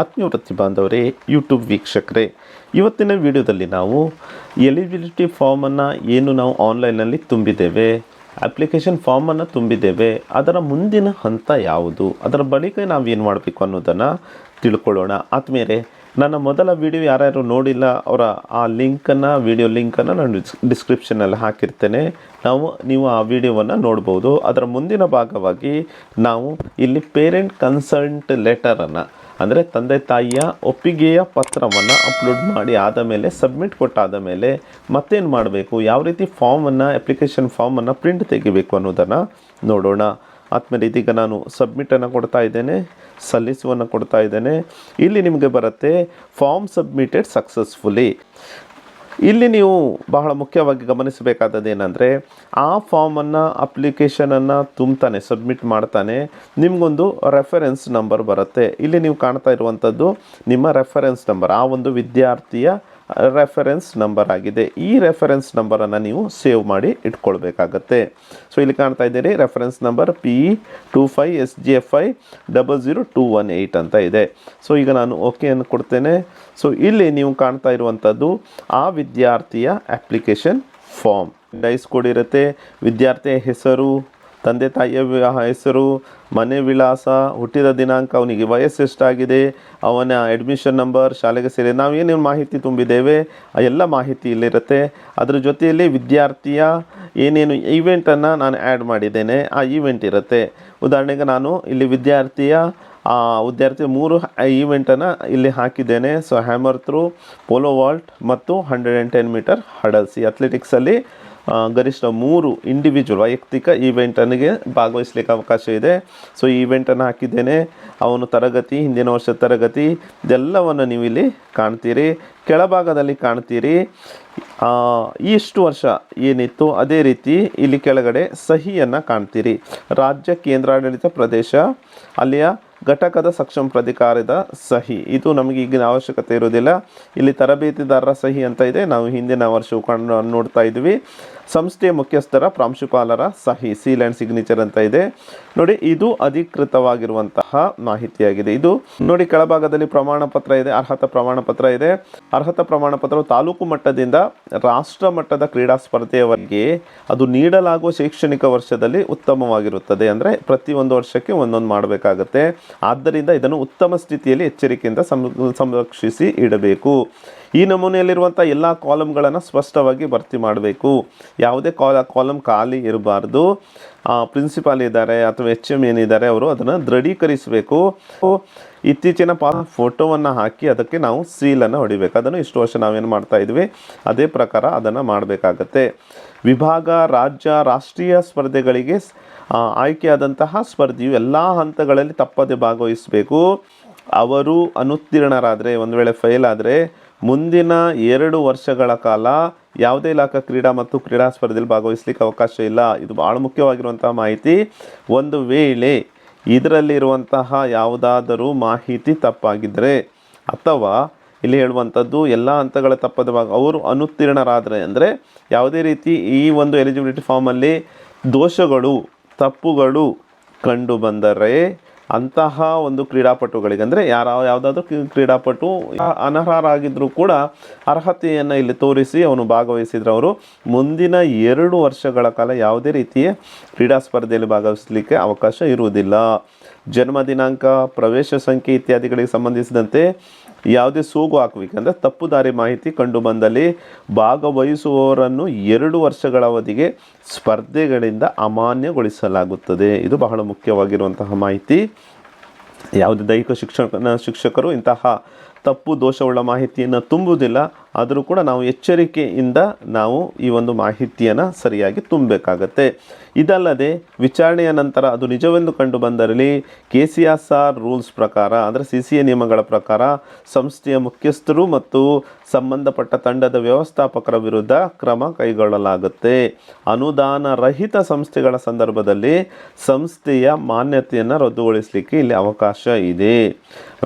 ಆತ್ಮೀಯ ವೃತ್ತಿ ಬಾಂಧವರೇ ಯೂಟ್ಯೂಬ್ ವೀಕ್ಷಕರೇ, ಇವತ್ತಿನ ವಿಡಿಯೋದಲ್ಲಿ ನಾವು ಎಲಿಜಿಬಿಲಿಟಿ ಫಾರ್ಮನ್ನು ಏನು ನಾವು ಆನ್ಲೈನಲ್ಲಿ ತುಂಬಿದ್ದೇವೆ ಅಪ್ಲಿಕೇಶನ್ ಫಾರ್ಮನ್ನು ತುಂಬಿದ್ದೇವೆ, ಅದರ ಮುಂದಿನ ಹಂತ ಯಾವುದು, ಅದರ ಬಳಿಕ ನಾವು ಏನು ಮಾಡಬೇಕು ಅನ್ನೋದನ್ನು ತಿಳ್ಕೊಳ್ಳೋಣ. ಆತ್ಮೀಯರೇ, ನನ್ನ ಮೊದಲ ವಿಡಿಯೋ ಯಾರ್ಯಾರು ನೋಡಿಲ್ಲ, ಅವರ ಆ ಲಿಂಕನ್ನು ವಿಡಿಯೋ ಲಿಂಕನ್ನು ನಾನು ಡಿಸ್ ಡಿಸ್ಕ್ರಿಪ್ಷನಲ್ಲಿ ಹಾಕಿರ್ತೇನೆ. ನಾವು, ನೀವು ಆ ವಿಡಿಯೋವನ್ನು ನೋಡ್ಬೋದು. ಅದರ ಮುಂದಿನ ಭಾಗವಾಗಿ ನಾವು ಇಲ್ಲಿ ಪೇರೆಂಟ್ ಕನ್ಸಲ್ಟ್ ಲೆಟರನ್ನು ಅಂದರೆ ತಂದೆ ತಾಯಿಯ ಒಪ್ಪಿಗೆಯ ಪತ್ರವನ್ನು ಅಪ್ಲೋಡ್ ಮಾಡಿ ಆದ ಮೇಲೆ ಸಬ್ಮಿಟ್ ಕೊಟ್ಟಾದ ಮೇಲೆ ಮತ್ತೇನು ಮಾಡಬೇಕು? ಯಾವ ರೀತಿ ಫಾರ್ಮನ್ನು ಅಪ್ಲಿಕೇಶನ್ ಫಾರ್ಮನ್ನು ಪ್ರಿಂಟ್ ತೆಗಿಬೇಕು ಅನ್ನೋದನ್ನು ನೋಡೋಣ. ಆದಮೇಲೆ ಇದೀಗ ನಾನು ಸಬ್ಮಿಟನ್ನು ಕೊಡ್ತಾ ಇದ್ದೇನೆ, ಸಲ್ಲಿಸುವನ್ನು ಕೊಡ್ತಾ ಇದ್ದೇನೆ. ಇಲ್ಲಿ ನಿಮಗೆ ಬರುತ್ತೆ ಫಾರ್ಮ್ ಸಬ್ಮಿಟೆಡ್ ಸಕ್ಸಸ್ಫುಲಿ ಇಲ್ಲಿ ನೀವು ಬಹಳ ಮುಖ್ಯವಾಗಿ ಗಮನಿಸಬೇಕಾದದ್ದು ಏನಂದರೆ, ಆ ಫಾರ್ಮನ್ನು, ಅಪ್ಲಿಕೇಶನನ್ನು ತುಂಬ್ತಾನೆ, ಸಬ್ಮಿಟ್ ಮಾಡ್ತಾನೆ, ನಿಮಗೊಂದು ರೆಫರೆನ್ಸ್ ನಂಬರ್ ಬರುತ್ತೆ. ಇಲ್ಲಿ ನೀವು ಕಾಣ್ತಾ ಇರುವಂಥದ್ದು ನಿಮ್ಮ ರೆಫರೆನ್ಸ್ ನಂಬರ್, ಆ ಒಂದು ವಿದ್ಯಾರ್ಥಿಯ ರೆಫರೆನ್ಸ್ ನಂಬರ್ ಆಗಿದೆ. ಈ ರೆಫರೆನ್ಸ್ ನಂಬರನ್ನು ನೀವು ಸೇವ್ ಮಾಡಿ ಇಟ್ಕೊಳ್ಬೇಕಾಗತ್ತೆ. ಸೊ ಇಲ್ಲಿ ಕಾಣ್ತಾ ಇದ್ದೀರಿ reference number P two five S G F I double zero two one eight ಅಂತ ಇದೆ. ಸೊ ಈಗ ನಾನು ಓಕೆಯನ್ನು ಕೊಡ್ತೇನೆ. ಸೊ ಇಲ್ಲಿ ನೀವು ಕಾಣ್ತಾ ಇರುವಂಥದ್ದು ಆ ವಿದ್ಯಾರ್ಥಿಯ ಅಪ್ಲಿಕೇಶನ್ ಫಾರ್ಮ್ ಡೈಸ್ ಕೋಡ್ ಇರುತ್ತೆ. ವಿದ್ಯಾರ್ಥಿಯ ಹೆಸರು ತಂದೆ ತಾಯಿಯ ಹೆಸರು, ಮನೆ ವಿಳಾಸ, ಹುಟ್ಟಿದ ದಿನಾಂಕ ಅವನಿಗೆ ವಯಸ್ಸು ಎಷ್ಟಾಗಿದೆ, ಅವನ ಅಡ್ಮಿಷನ್ ನಂಬರ್ ಶಾಲೆಗೆ ಸೇರಿ ನಾವು ಏನೇನು ಮಾಹಿತಿ ತುಂಬಿದ್ದೇವೆ, ಆ ಎಲ್ಲ ಮಾಹಿತಿ ಇಲ್ಲಿರುತ್ತೆ. ಅದರ ಜೊತೆಯಲ್ಲಿ ವಿದ್ಯಾರ್ಥಿಯ ಏನೇನು ಈವೆಂಟನ್ನು ನಾನು ಆ್ಯಡ್ ಮಾಡಿದ್ದೇನೆ, ಆ ಈವೆಂಟ್ ಇರುತ್ತೆ. ಉದಾಹರಣೆಗೆ ನಾನು ಇಲ್ಲಿ ವಿದ್ಯಾರ್ಥಿಯ, ಆ ವಿದ್ಯಾರ್ಥಿ ಮೂರು ಈವೆಂಟನ್ನು ಇಲ್ಲಿ ಹಾಕಿದ್ದೇನೆ. So hammer throw pole vault ಮತ್ತು ಹಂಡ್ರೆಡ್ ಆ್ಯಂಡ್ ಟೆನ್ ಮೀಟರ್ ಹಡಲ್ಸಿ ಅಥ್ಲೆಟಿಕ್ಸಲ್ಲಿ ಗರಿಷ್ಠ ಮೂರು ಇಂಡಿವಿಜುವಲ್ ವೈಯಕ್ತಿಕ ಈವೆಂಟನಿಗೆ ಭಾಗವಹಿಸಲಿಕ್ಕೆ ಅವಕಾಶ ಇದೆ. ಸೊ ಈ ಈವೆಂಟನ್ನು ಹಾಕಿದ್ದೇನೆ. ಅವನು ತರಗತಿ, ಹಿಂದಿನ ವರ್ಷದ ತರಗತಿ, ಇದೆಲ್ಲವನ್ನು ನೀವು ಇಲ್ಲಿ ಕಾಣ್ತೀರಿ. ಕೆಳಭಾಗದಲ್ಲಿ ಕಾಣ್ತೀರಿ. ಇಷ್ಟು ವರ್ಷ ಏನಿತ್ತು, ಅದೇ ರೀತಿ ಇಲ್ಲಿ ಕೆಳಗಡೆ ಸಹಿಯನ್ನು ಕಾಣ್ತೀರಿ. ರಾಜ್ಯ ಕೇಂದ್ರಾಡಳಿತ ಪ್ರದೇಶ, ಅಲ್ಲಿಯ ಘಟಕದ ಸಕ್ಷಮ ಪ್ರಾಧಿಕಾರದ ಸಹಿ. ಇದು ನಮಗೆ ಈಗಿನ ಅವಶ್ಯಕತೆ ಇರೋದಿಲ್ಲ ಇಲ್ಲಿ ತರಬೇತಿದಾರರ ಸಹಿ ಅಂತ ಇದೆ. ನಾವು ಹಿಂದಿನ ವರ್ಷವು ಕಂಡು ನೋಡ್ತಾ ಇದ್ವಿ. ಸಂಸ್ಥೆಯ ಮುಖ್ಯಸ್ಥರ ಪ್ರಾಂಶುಪಾಲರ ಸಹಿ ಸೀಲ್ ಆ್ಯಂಡ್ ಸಿಗ್ನೇಚರ್ ಅಂತ ಇದೆ. ನೋಡಿ, ಇದು ಅಧಿಕೃತವಾಗಿರುವಂತಹ ಮಾಹಿತಿಯಾಗಿದೆ. ಇದು ನೋಡಿ, ಕೆಳಭಾಗದಲ್ಲಿ ಪ್ರಮಾಣ ಪತ್ರ ಇದೆ, ಅರ್ಹತಾ ಪ್ರಮಾಣ ಪತ್ರ ಇದೆ. ಅರ್ಹತಾ ಪ್ರಮಾಣ ಪತ್ರವು ತಾಲೂಕು ಮಟ್ಟದಿಂದ ರಾಷ್ಟ್ರ ಮಟ್ಟದ ಕ್ರೀಡಾ ಸ್ಪರ್ಧೆಯವರೆಗೆ ಅದು ನೀಡಲಾಗುವ ಶೈಕ್ಷಣಿಕ ವರ್ಷದಲ್ಲಿ ಉತ್ತಮವಾಗಿರುತ್ತದೆ. ಅಂದರೆ ಪ್ರತಿ ಒಂದು ವರ್ಷಕ್ಕೆ ಒಂದೊಂದು ಮಾಡಬೇಕಾಗತ್ತೆ. ಆದ್ದರಿಂದ ಇದನ್ನು ಉತ್ತಮ ಸ್ಥಿತಿಯಲ್ಲಿ ಎಚ್ಚರಿಕೆಯಿಂದ ಸಂರಕ್ಷಿಸಿ ಇಡಬೇಕು. ಈ ನಮೂನೆಯಲ್ಲಿರುವಂಥ ಎಲ್ಲ ಕಾಲಮ್ಗಳನ್ನು ಸ್ಪಷ್ಟವಾಗಿ ಭರ್ತಿ ಮಾಡಬೇಕು. ಯಾವುದೇ ಕಾಲ ಕಾಲಮ್ ಖಾಲಿ ಇರಬಾರ್ದು. ಪ್ರಿನ್ಸಿಪಾಲ್ ಇದ್ದಾರೆ ಅಥವಾ ಎಚ್ ಎಂ ಏನಿದ್ದಾರೆ ಅವರು ಅದನ್ನು ದೃಢೀಕರಿಸಬೇಕು. ಇತ್ತೀಚಿನ ಪಾ, ಫೋಟೋವನ್ನು ಹಾಕಿ ಅದಕ್ಕೆ ನಾವು ಸೀಲನ್ನು ಹೊಡಿಬೇಕು. ಅದನ್ನು ಇಷ್ಟು ವರ್ಷ ನಾವೇನು ಮಾಡ್ತಾ ಇದ್ವಿ? ಅದೇ ಪ್ರಕಾರ ಅದನ್ನು ಮಾಡಬೇಕಾಗತ್ತೆ. ವಿಭಾಗ, ರಾಜ್ಯ, ರಾಷ್ಟ್ರೀಯ ಸ್ಪರ್ಧೆಗಳಿಗೆ ಆಯ್ಕೆಯಾದಂತಹ ಸ್ಪರ್ಧೆಯು ಎಲ್ಲ ಹಂತಗಳಲ್ಲಿ ತಪ್ಪದೆ ಭಾಗವಹಿಸಬೇಕು. ಅವರು ಅನುತ್ತೀರ್ಣರಾದರೆ, ಒಂದು ವೇಳೆ ಫೇಲ್ ಆದರೆ, ಮುಂದಿನ ಎರಡು ವರ್ಷಗಳ ಕಾಲ ಯಾವುದೇ ಇಲಾಖಾ ಕ್ರೀಡಾ ಮತ್ತು ಕ್ರೀಡಾ ಸ್ಪರ್ಧೆಯಲ್ಲಿ ಭಾಗವಹಿಸಲಿಕ್ಕೆ ಅವಕಾಶ ಇಲ್ಲ. ಇದು ಭಾಳ ಮುಖ್ಯವಾಗಿರುವಂತಹ ಮಾಹಿತಿ. ಒಂದು ವೇಳೆ ಇದರಲ್ಲಿರುವಂತಹ ಯಾವುದಾದರೂ ಮಾಹಿತಿ ತಪ್ಪಾಗಿದ್ದರೆ ಅಥವಾ ಇಲ್ಲಿ ಹೇಳುವಂಥದ್ದು ಎಲ್ಲ ಹಂತಗಳ ತಪ್ಪದ ಭಾಗ, ಅವರು ಅನುತ್ತೀರ್ಣರಾದರೆ ಅಂದರೆ, ಯಾವುದೇ ರೀತಿ ಈ ಒಂದು ಎಲಿಜಿಬಿಲಿಟಿ ಫಾರ್ಮಲ್ಲಿ ದೋಷಗಳು, ತಪ್ಪುಗಳು ಕಂಡು ಬಂದರೆ ಅಂತಹ ಒಂದು ಕ್ರೀಡಾಪಟುಗಳಿಗೆ, ಅಂದರೆ ಯಾರ ಯಾವುದಾದ್ರೂ ಕ್ರೀ- ಕ್ರೀಡಾಪಟು ಅನರ್ಹರಾಗಿದ್ದರೂ ಕೂಡ ಅರ್ಹತೆಯನ್ನು ಇಲ್ಲಿ ತೋರಿಸಿ ಅವನು ಭಾಗವಹಿಸಿದ್ರೆ ಅವರು ಮುಂದಿನ ಎರಡು ವರ್ಷಗಳ ಕಾಲ ಯಾವುದೇ ರೀತಿಯ ಕ್ರೀಡಾ ಸ್ಪರ್ಧೆಯಲ್ಲಿ ಭಾಗವಹಿಸಲಿಕ್ಕೆ ಅವಕಾಶ ಇರುವುದಿಲ್ಲ. ಜನ್ಮ ದಿನಾಂಕ, ಪ್ರವೇಶ ಸಂಖ್ಯೆ ಇತ್ಯಾದಿಗಳಿಗೆ ಸಂಬಂಧಿಸಿದಂತೆ ಯಾವುದೇ ಸೋಗು ಹಾಕಬೇಕು ಅಂದರೆ ತಪ್ಪು ದಾರಿ ಮಾಹಿತಿ ಕಂಡು ಬಂದಲ್ಲಿ ಭಾಗವಹಿಸುವವರನ್ನು ಎರಡು ವರ್ಷಗಳ ಅವಧಿಗೆ ಸ್ಪರ್ಧೆಗಳಿಂದ ಅಮಾನ್ಯಗೊಳಿಸಲಾಗುತ್ತದೆ. ಇದು ಬಹಳ ಮುಖ್ಯವಾಗಿರುವಂತಹ ಮಾಹಿತಿ. ಯಾವುದೇ ದೈಹಿಕ ಶಿಕ್ಷಕ ಶಿಕ್ಷಕರು ಇಂತಹ ತಪ್ಪು ದೋಷವುಳ್ಳ ಮಾಹಿತಿಯನ್ನು ತುಂಬುವುದಿಲ್ಲ. ಆದರೂ ಕೂಡ ನಾವು ಎಚ್ಚರಿಕೆಯಿಂದ ನಾವು ಈ ಒಂದು ಮಾಹಿತಿಯನ್ನು ಸರಿಯಾಗಿ ತುಂಬಬೇಕಾಗತ್ತೆ. ಇದಲ್ಲದೆ ವಿಚಾರಣೆಯ ನಂತರ ಅದು ನಿಜವೆಂದು ಕಂಡು ಬಂದರಲ್ಲಿ K C S R rules ಪ್ರಕಾರ, ಅಂದರೆ ಸಿ ಸಿ ಎ ನಿಯಮಗಳ ಪ್ರಕಾರ ಸಂಸ್ಥೆಯ ಮುಖ್ಯಸ್ಥರು ಮತ್ತು ಸಂಬಂಧಪಟ್ಟ ತಂಡದ ವ್ಯವಸ್ಥಾಪಕರ ವಿರುದ್ಧ ಕ್ರಮ ಕೈಗೊಳ್ಳಲಾಗುತ್ತೆ. ಅನುದಾನ ರಹಿತ ಸಂಸ್ಥೆಗಳ ಸಂದರ್ಭದಲ್ಲಿ ಸಂಸ್ಥೆಯ ಮಾನ್ಯತೆಯನ್ನು ರದ್ದುಗೊಳಿಸಲಿಕ್ಕೆ ಇಲ್ಲಿ ಅವಕಾಶ ಇದೆ.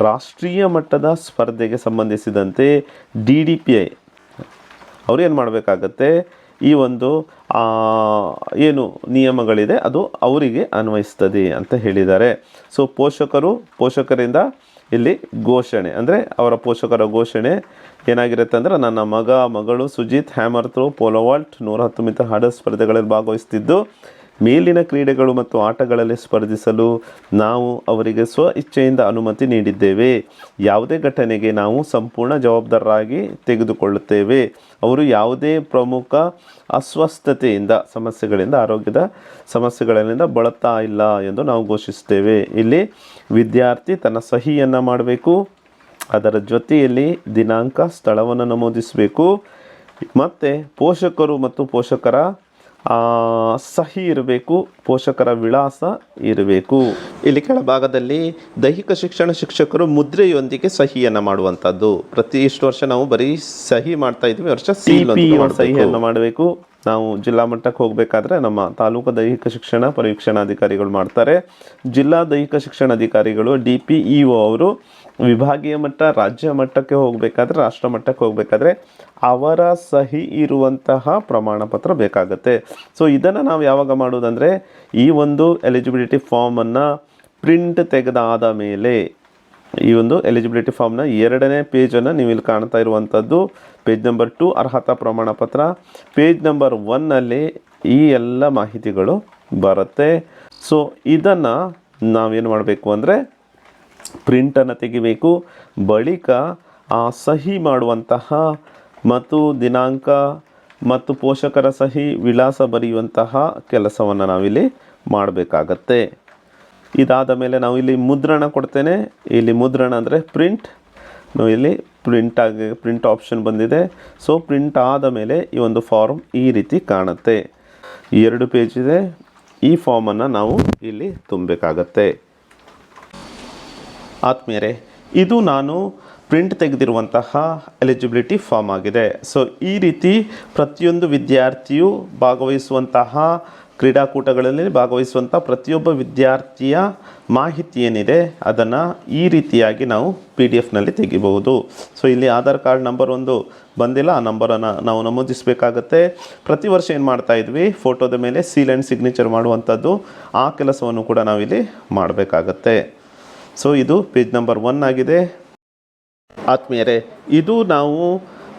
ರಾಷ್ಟ್ರೀಯ ಮಟ್ಟದ ಸ್ಪರ್ಧೆಗೆ ಸಂಬಂಧಿಸಿದಂತೆ ಡಿ ಡಿ ಪಿ ಐ ಅವ್ರು ಏನು ಮಾಡಬೇಕಾಗತ್ತೆ? ಈ ಒಂದು ಏನು ನಿಯಮಗಳಿದೆ, ಅದು ಅವರಿಗೆ ಅನ್ವಯಿಸ್ತದೆ ಅಂತ ಹೇಳಿದ್ದಾರೆ. ಸೊ ಪೋಷಕರು, ಪೋಷಕರಿಂದ ಇಲ್ಲಿ ಘೋಷಣೆ, ಅಂದರೆ ಅವರ ಪೋಷಕರ ಘೋಷಣೆ ಏನಾಗಿರುತ್ತೆ ಅಂದರೆ, ನನ್ನ ಮಗ, ಮಗಳು ಸುಜಿತ್, ಹ್ಯಾಮರ್ ಥ್ರೋ ಪೋಲೋವಾಲ್ಟ್ ನೂರ ಹತ್ತು ಮೀಟರ್ ಹಡ ಸ್ಪರ್ಧೆಗಳಲ್ಲಿ ಭಾಗವಹಿಸುತ್ತಿದ್ದು ಮೇಲಿನ ಕ್ರೀಡೆಗಳು ಮತ್ತು ಆಟಗಳಲ್ಲಿ ಸ್ಪರ್ಧಿಸಲು ನಾವು ಅವರಿಗೆ ಸ್ವ ಇಚ್ಛೆಯಿಂದ ಅನುಮತಿ ನೀಡಿದ್ದೇವೆ. ಯಾವುದೇ ಘಟನೆಗೆ ನಾವು ಸಂಪೂರ್ಣ ಜವಾಬ್ದಾರರಾಗಿ ತೆಗೆದುಕೊಳ್ಳುತ್ತೇವೆ. ಅವರು ಯಾವುದೇ ಪ್ರಮುಖ ಅಸ್ವಸ್ಥತೆಯಿಂದ, ಸಮಸ್ಯೆಗಳಿಂದ, ಆರೋಗ್ಯದ ಸಮಸ್ಯೆಗಳಿಂದ ಬಳಲ್ತಾ ಇಲ್ಲ ಎಂದು ನಾವು ಘೋಷಿಸುತ್ತೇವೆ. ಇಲ್ಲಿ ವಿದ್ಯಾರ್ಥಿ ತನ್ನ ಸಹಿಯನ್ನು ಮಾಡಬೇಕು. ಅದರ ಜೊತೆಯಲ್ಲಿ ದಿನಾಂಕ ಸ್ಥಳವನ್ನು ನಮೂದಿಸಬೇಕು. ಮತ್ತು ಪೋಷಕರು ಮತ್ತು ಪೋಷಕರ ಸಹಿ ಇರಬೇಕು ಪೋಷಕರ ವಿಳಾಸ ಇರಬೇಕು. ಇಲ್ಲಿ ಕೆಳಭಾಗದಲ್ಲಿ ದೈಹಿಕ ಶಿಕ್ಷಣ ಶಿಕ್ಷಕರು ಮುದ್ರೆಯೊಂದಿಗೆ ಸಹಿಯನ್ನು ಮಾಡುವಂಥದ್ದು. ಪ್ರತಿ ಇಷ್ಟು ವರ್ಷ ನಾವು ಬರೀ ಸಹಿ ಮಾಡ್ತಾ ಇದ್ವಿ ವರ್ಷ ಸಹಿಯನ್ನು ಮಾಡಬೇಕು. ನಾವು ಜಿಲ್ಲಾ ಮಟ್ಟಕ್ಕೆ ಹೋಗಬೇಕಾದ್ರೆ ನಮ್ಮ ತಾಲೂಕು ದೈಹಿಕ ಶಿಕ್ಷಣ ಪರಿವೀಕ್ಷಣಾಧಿಕಾರಿಗಳು ಮಾಡ್ತಾರೆ. ಜಿಲ್ಲಾ ದೈಹಿಕ ಶಿಕ್ಷಣಾಧಿಕಾರಿಗಳು ಡಿ ಪಿ ಇ ಒ ಅವರು ವಿಭಾಗೀಯ ಮಟ್ಟ, ರಾಜ್ಯ ಮಟ್ಟಕ್ಕೆ ಹೋಗಬೇಕಾದ್ರೆ, ರಾಷ್ಟ್ರ ಮಟ್ಟಕ್ಕೆ ಹೋಗಬೇಕಾದ್ರೆ ಅವರ ಸಹಿ ಇರುವಂತಹ ಪ್ರಮಾಣ ಪತ್ರ ಬೇಕಾಗುತ್ತೆ. ಸೊ ಇದನ್ನು ನಾವು ಯಾವಾಗ ಮಾಡೋದಂದರೆ, ಈ ಒಂದು ಎಲಿಜಿಬಿಲಿಟಿ ಫಾರ್ಮನ್ನು ಪ್ರಿಂಟ್ ತೆಗೆದಾದ ಮೇಲೆ, ಈ ಒಂದು ಎಲಿಜಿಬಿಲಿಟಿ ಫಾರ್ಮ್ನ ಎರಡನೇ ಪೇಜನ್ನು ನೀವು ಇಲ್ಲಿ ಕಾಣ್ತಾ ಇರುವಂಥದ್ದು. ಪೇಜ್ ನಂಬರ್ ಟು ಅರ್ಹತಾ ಪ್ರಮಾಣ ಪತ್ರ ಪೇಜ್ ನಂಬರ್ ಒನ್ನಲ್ಲಿ ಈ ಎಲ್ಲ ಮಾಹಿತಿಗಳು ಬರುತ್ತೆ. ಸೊ ಇದನ್ನು ನಾವೇನು ಮಾಡಬೇಕು ಅಂದರೆ ಪ್ರಿಂಟನ್ನು ತೆಗಿಬೇಕು. ಬಳಿಕ ಆ ಸಹಿ ಮಾಡುವಂತಹ ಮತ್ತು ದಿನಾಂಕ ಮತ್ತು ಪೋಷಕರ ಸಹಿ, ವಿಳಾಸ ಬರೆಯುವಂತಹ ಕೆಲಸವನ್ನು ನಾವಿಲ್ಲಿ ಮಾಡಬೇಕಾಗತ್ತೆ. ಇದಾದ ಮೇಲೆ ನಾವು ಇಲ್ಲಿ ಮುದ್ರಣ ಕೊಡ್ತೇನೆ. ಇಲ್ಲಿ ಮುದ್ರಣ ಅಂದರೆ ಪ್ರಿಂಟ್ ನಾವು ಇಲ್ಲಿ ಪ್ರಿಂಟ್ ಆಗಿ ಪ್ರಿಂಟ್ ಆಪ್ಷನ್ ಬಂದಿದೆ. ಸೊ ಪ್ರಿಂಟ್ ಆದ ಮೇಲೆ ಈ ಒಂದು ಫಾರ್ಮ್ ಈ ರೀತಿ ಕಾಣುತ್ತೆ. ಎರಡು ಪೇಜ್ ಇದೆ. ಈ ಫಾರ್ಮನ್ನು ನಾವು ಇಲ್ಲಿ ತುಂಬಬೇಕಾಗತ್ತೆ. ಆತ್ಮೀಯರೇ, ಇದು ನಾನು ಪ್ರಿಂಟ್ ತೆಗೆದಿರುವಂತಹ ಎಲಿಜಿಬಿಲಿಟಿ ಫಾರ್ಮ್ ಆಗಿದೆ. ಸೊ ಈ ರೀತಿ ಪ್ರತಿಯೊಂದು ವಿದ್ಯಾರ್ಥಿಯು ಭಾಗವಹಿಸುವಂತಹ ಕ್ರೀಡಾಕೂಟಗಳಲ್ಲಿ ಭಾಗವಹಿಸುವಂಥ ಪ್ರತಿಯೊಬ್ಬ ವಿದ್ಯಾರ್ಥಿಯ ಮಾಹಿತಿ ಏನಿದೆ, ಅದನ್ನು ಈ ರೀತಿಯಾಗಿ ನಾವು ಪಿ ಡಿ ಎಫ್ನಲ್ಲಿ ತೆಗಿಬಹುದು. ಸೊ ಇಲ್ಲಿ ಆಧಾರ್ ಕಾರ್ಡ್ ನಂಬರ್ ಒಂದು ಬಂದಿಲ್ಲ, ಆ ನಂಬರನ್ನು ನಾವು ನಮೂದಿಸಬೇಕಾಗತ್ತೆ. ಪ್ರತಿ ವರ್ಷ ಏನು ಮಾಡ್ತಾ ಇದ್ವಿ ಫೋಟೋದ ಮೇಲೆ ಸೀಲ್ ಆ್ಯಂಡ್ ಸಿಗ್ನೇಚರ್ ಮಾಡುವಂಥದ್ದು ಆ ಕೆಲಸವನ್ನು ಕೂಡ ನಾವಿಲ್ಲಿ ಮಾಡಬೇಕಾಗತ್ತೆ. ಸೊ ಇದು ಪೇಜ್ ನಂಬರ್ ಒನ್ ಆಗಿದೆ. ಆತ್ಮೀಯರೇ, ಇದು ನಾವು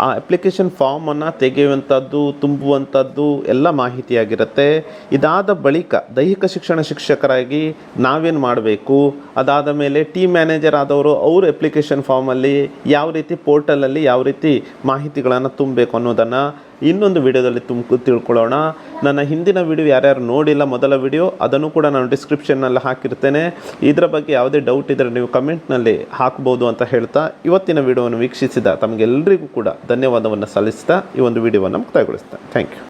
ಆ ಅಪ್ಲಿಕೇಶನ್ ಫಾರ್ಮನ್ನು ತೆಗೆಯುವಂಥದ್ದು, ತುಂಬುವಂಥದ್ದು ಎಲ್ಲ ಮಾಹಿತಿಯಾಗಿರುತ್ತೆ. ಇದಾದ ಬಳಿಕ ದೈಹಿಕ ಶಿಕ್ಷಣ ಶಿಕ್ಷಕರಾಗಿ ನಾವೇನು ಮಾಡಬೇಕು? ಅದಾದ ಮೇಲೆ ಟೀಮ್ ಮ್ಯಾನೇಜರ್ ಆದವರು ಅವರು ಅಪ್ಲಿಕೇಶನ್ ಫಾರ್ಮಲ್ಲಿ ಯಾವ ರೀತಿ ಪೋರ್ಟಲಲ್ಲಿ ಯಾವ ರೀತಿ ಮಾಹಿತಿಗಳನ್ನು ತುಂಬಬೇಕು ಅನ್ನೋದನ್ನು ಇನ್ನೊಂದು ವಿಡಿಯೋದಲ್ಲಿ ತುಂಬ ತಿಳ್ಕೊಳ್ಳೋಣ. ನನ್ನ ಹಿಂದಿನ ವಿಡಿಯೋ ಯಾರ್ಯಾರು ನೋಡಿಲ್ಲ, ಮೊದಲ ವಿಡಿಯೋ, ಅದನ್ನು ಕೂಡ ನಾನು ಡಿಸ್ಕ್ರಿಪ್ಷನ್ನಲ್ಲಿ ಹಾಕಿರ್ತೇನೆ. ಇದರ ಬಗ್ಗೆ ಯಾವುದೇ ಡೌಟ್ ಇದ್ದರೆ ನೀವು ಕಮೆಂಟ್ನಲ್ಲಿ ಹಾಕ್ಬೋದು ಅಂತ ಹೇಳ್ತಾ ಇವತ್ತಿನ ವಿಡಿಯೋವನ್ನು ವೀಕ್ಷಿಸಿದ ತಮಗೆಲ್ಲರಿಗೂ ಕೂಡ ಧನ್ಯವಾದವನ್ನು ಸಲ್ಲಿಸ್ತಾ ಈ ಒಂದು ವಿಡಿಯೋವನ್ನು ಮುಕ್ತಾಯಗೊಳಿಸ್ತಾ. Thank you